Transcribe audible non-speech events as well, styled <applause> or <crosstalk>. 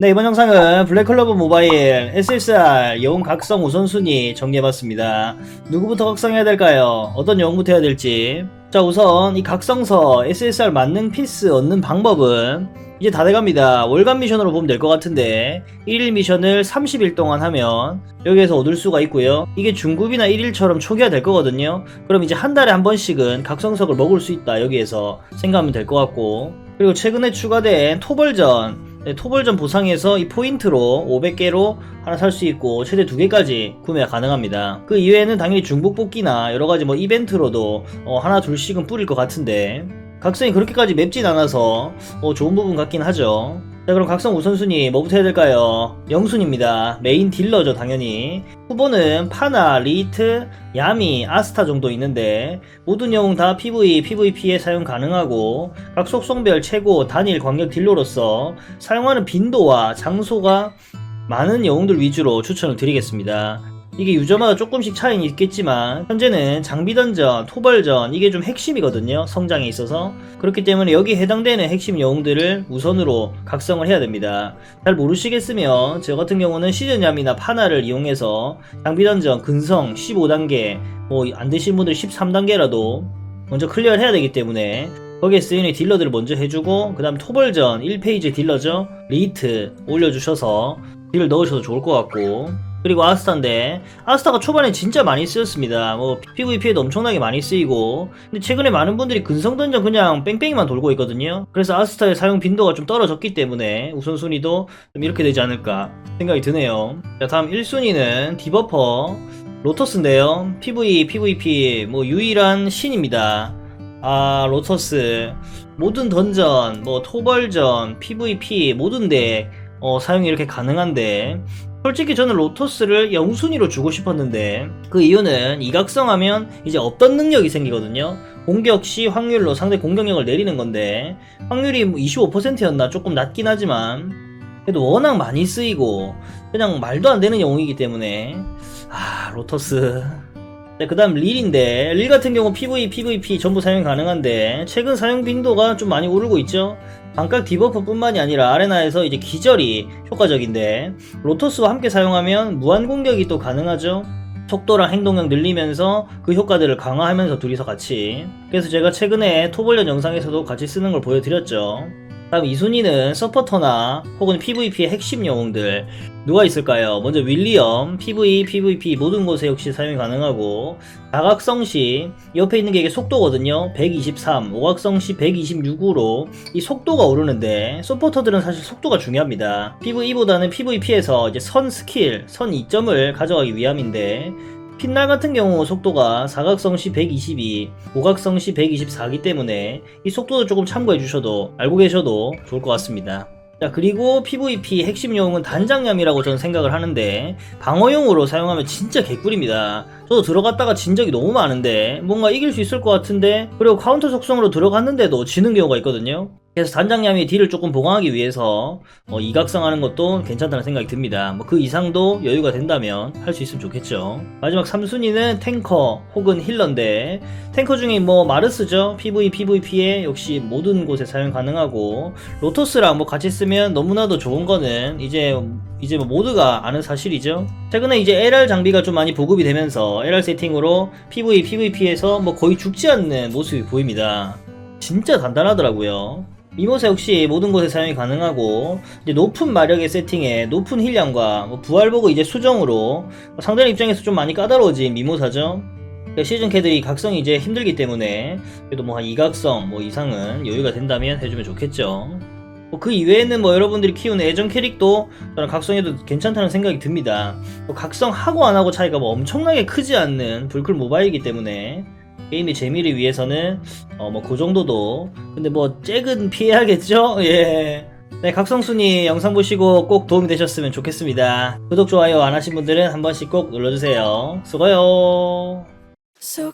네, 이번 영상은 블랙클로버 모바일 SSR 영웅 각성 우선순위 정리해봤습니다. 누구부터 각성해야 될까요? 어떤 영웅부터 해야 될지. 자, 우선 이 각성서 SSR 만능 피스 얻는 방법은 이제 다 돼갑니다. 월간 미션으로 보면 될 것 같은데 1일 미션을 30일 동안 하면 여기에서 얻을 수가 있고요. 이게 중급이나 1일처럼 초기화 될 거거든요. 그럼 이제 한 달에 한 번씩은 각성석을 먹을 수 있다. 여기에서 생각하면 될 것 같고 그리고 최근에 추가된 토벌전 네, 토벌전 보상에서 이 포인트로 500개로 하나 살 수 있고 최대 2개까지 구매가 가능합니다. 그 이외에는 당연히 중복 뽑기나 여러가지 뭐 이벤트로도 어, 하나 둘씩은 뿌릴 것 같은데 각성이 그렇게까지 맵진 않아서 어, 좋은 부분 같긴 하죠. 자 그럼 각성 우선순위 뭐부터 해야 될까요? 영순입니다. 메인 딜러죠 당연히. 후보는 파나, 리트, 야미, 아스타 정도 있는데 모든 영웅 다 PV, PVP에 사용 가능하고 각 속성별 최고 단일 광역 딜러로서 사용하는 빈도와 장소가 많은 영웅들 위주로 추천을 드리겠습니다. 이게 유저마다 조금씩 차이는 있겠지만 현재는 장비 던전, 토벌전 이게 좀 핵심이거든요. 성장에 있어서 그렇기 때문에 여기에 해당되는 핵심 영웅들을 우선으로 각성을 해야 됩니다. 잘 모르시겠으면 저 같은 경우는 시즌얌이나 파나를 이용해서 장비 던전 근성 15단계 뭐 안 되신 분들 13단계라도 먼저 클리어를 해야 되기 때문에 거기에 쓰이는 딜러들을 먼저 해주고 그 다음 토벌전 1페이지 딜러죠 리트 올려주셔서 딜을 넣으셔도 좋을 것 같고 그리고 아스타인데 아스타가 초반에 진짜 많이 쓰였습니다. 뭐 PVP에도 엄청나게 많이 쓰이고 근데 최근에 많은 분들이 근성 던전 그냥 뺑뺑이만 돌고 있거든요. 그래서 아스타의 사용 빈도가 좀 떨어졌기 때문에 우선순위도 좀 이렇게 되지 않을까 생각이 드네요. 자 다음 1순위는 디버퍼 로터스인데요. PV, PVP 뭐 유일한 신입니다. 아 로터스. 모든 던전 뭐 토벌전 PVP 모든 데 어, 사용이 이렇게 가능한데 솔직히 저는 로토스를 영순위로 주고 싶었는데 그 이유는 이각성 하면 이제 없던 능력이 생기거든요. 공격 시 확률로 상대 공격력을 내리는 건데 확률이 25%였나 조금 낮긴 하지만 그래도 워낙 많이 쓰이고 그냥 말도 안 되는 영웅이기 때문에 아 로토스 네, 그 다음 릴인데 릴 같은 경우 PV, PVP 전부 사용 가능한데 최근 사용 빈도가 좀 많이 오르고 있죠? 반각 디버프 뿐만이 아니라 아레나에서 이제 기절이 효과적인데 로토스와 함께 사용하면 무한 공격이 또 가능하죠? 속도랑 행동력 늘리면서 그 효과들을 강화하면서 둘이서 같이. 그래서 제가 최근에 토벌전 영상에서도 같이 쓰는 걸 보여드렸죠. 다음 이순위는 서포터나 혹은 PVP의 핵심 영웅들 누가 있을까요? 먼저 윌리엄, PV, PVP 모든 곳에 역시 사용이 가능하고 다각성 시 옆에 있는 게 이게 속도거든요 123, 오각성 시 126으로 이 속도가 오르는데 서포터들은 사실 속도가 중요합니다 PVE보다는 PVP에서 이제 선 스킬, 선 이점을 가져가기 위함인데 핀날 같은 경우 속도가 사각성 시 122, 오각성 시 124기 때문에 이 속도도 조금 참고해 주셔도 알고 계셔도 좋을 것 같습니다. 자 그리고 PVP 핵심 영웅은 단장염이라고 저는 생각을 하는데 방어용으로 사용하면 진짜 개꿀입니다. 저도 들어갔다가 진 적이 너무 많은데 뭔가 이길 수 있을 것 같은데 그리고 카운터 속성으로 들어갔는데도 지는 경우가 있거든요. 그래서 단장염이 딜을 조금 보강하기 위해서 어, 이각성하는 것도 괜찮다는 생각이 듭니다. 뭐 그 이상도 여유가 된다면 할 수 있으면 좋겠죠. 마지막 3순위는 탱커 혹은 힐러인데 탱커 중에 뭐 마르스죠. PV, PVP에 역시 모든 곳에 사용 가능하고 로토스랑 뭐 같이 쓰면 너무나도 좋은 거는 이제 이제 뭐 모두가 아는 사실이죠. 최근에 이제 LR 장비가 좀 많이 보급이 되면서 LR 세팅으로 PV, PVP에서 뭐 거의 죽지 않는 모습이 보입니다. 진짜 단단하더라고요. 이모사 역시 모든 곳에 사용이 가능하고 높은 마력의 세팅에 높은 힐량과 뭐 부활보고 이제 수정으로 상대방 입장에서 좀 많이 까다로워진 미모사죠. 그러니까 시즌 캐들이 각성이 이제 힘들기 때문에 그래도 뭐 한 이각성 뭐 이상은 여유가 된다면 해주면 좋겠죠. 뭐 그 이외에는 뭐 여러분들이 키우는 애정 캐릭도 저는 각성해도 괜찮다는 생각이 듭니다. 뭐 각성하고 안 하고 차이가 뭐 엄청나게 크지 않는 불클 모바일이기 때문에 게임의 재미를 위해서는 어 뭐 그 정도도 근데 뭐 잭은 피해야겠죠? <laughs> 예. 네, 각성순위 영상 보시고 꼭 도움이 되셨으면 좋겠습니다. 구독, 좋아요 안 하신 분들은 한 번씩 꼭 눌러주세요. 수고요. So